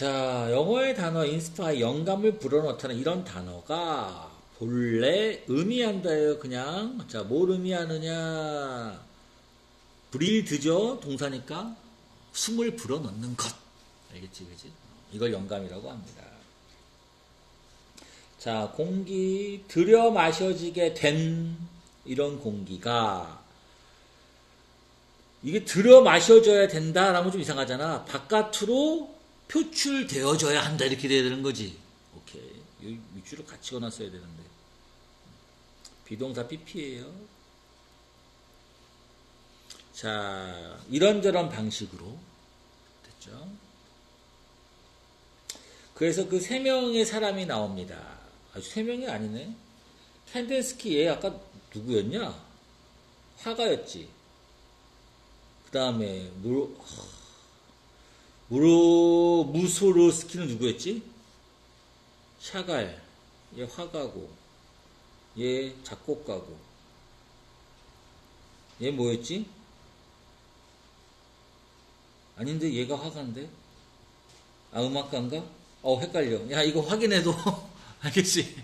자, 영어의 단어 인스파이 영감을 불어넣다는 이런 단어가 본래 의미한다예요. 그냥 자, 뭘 의미하느냐? 브리드죠 동사니까 숨을 불어넣는 것. 알겠지, 그지? 이걸 영감이라고 합니다. 자, 공기 들여 마셔지게 된 이런 공기가 이게 들여 마셔져야 된다라면 좀 이상하잖아. 바깥으로 표출되어져야 한다 이렇게 돼야 되는 거지. 오케이. 이 밑줄을 같이 넣어놨어야 되는데. 비동사 PP예요. 자, 이런저런 방식으로 됐죠. 그래서 그 세 명의 사람이 나옵니다. 아주 세 명이 아니네. 캔데스키 얘 아까 누구였냐? 화가였지. 그 다음에 무 무로 무소르스키는 누구였지? 샤갈 얘 화가고 얘 작곡가고 얘 뭐였지? 아닌데 얘가 화가인데? 아 음악가인가? 어 헷갈려 야 이거 확인해도 알겠지?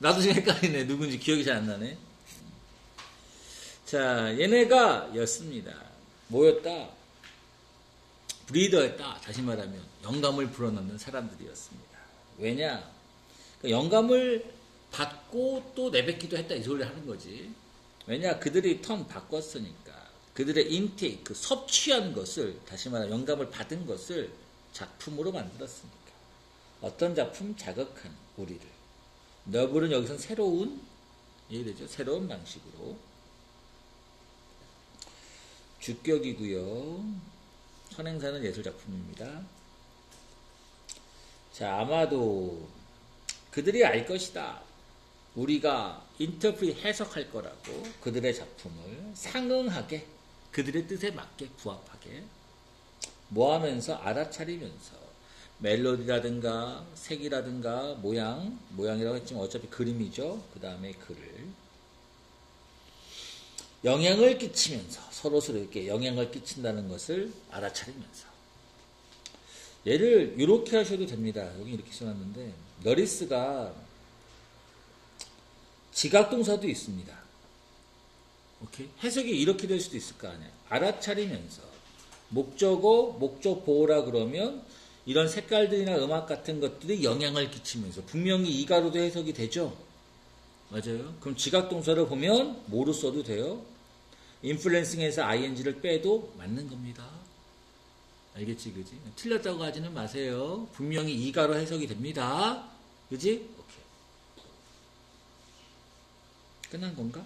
나도 지금 헷갈리네 누군지 기억이 잘 안 나네 자 얘네가 였습니다 뭐였다? 브리더였다. 다시 말하면 영감을 불어넣는 사람들이었습니다. 왜냐? 그러니까 영감을 받고 또 내뱉기도 했다 이 소리를 하는 거지. 왜냐? 그들이 턴 바꿨으니까. 그들의 인테이크, 섭취한 것을 다시 말하면 영감을 받은 것을 작품으로 만들었으니까. 어떤 작품? 자극한 우리를. 너블은 여기서 새로운 이해되죠? 새로운 방식으로 주격이고요. 선행사는 예술작품입니다. 자, 아마도 그들이 알 것이다. 우리가 인터프리 해석할 거라고 그들의 작품을 상응하게 그들의 뜻에 맞게 부합하게 뭐 하면서 알아차리면서 멜로디라든가 색이라든가 모양 모양이라고 했지만 어차피 그림이죠. 그 다음에 글을 영향을 끼치면서 서로 서로에게 영향을 끼친다는 것을 알아차리면서 얘를 이렇게 하셔도 됩니다. 여기 이렇게 써놨는데 너리스가 지각동사도 있습니다. 오케이? 해석이 이렇게 될 수도 있을 거 아니야. 알아차리면서 목적어, 목적 보호라 그러면 이런 색깔들이나 음악 같은 것들이 영향을 끼치면서 분명히 이가로도 해석이 되죠. 맞아요. 그럼 지각동사를 보면 뭐로 써도 돼요? 인플루언싱에서 ing를 빼도 맞는 겁니다. 알겠지, 그지? 틀렸다고 하지는 마세요. 분명히 이가로 해석이 됩니다. 그지? 오케이. 끝난 건가?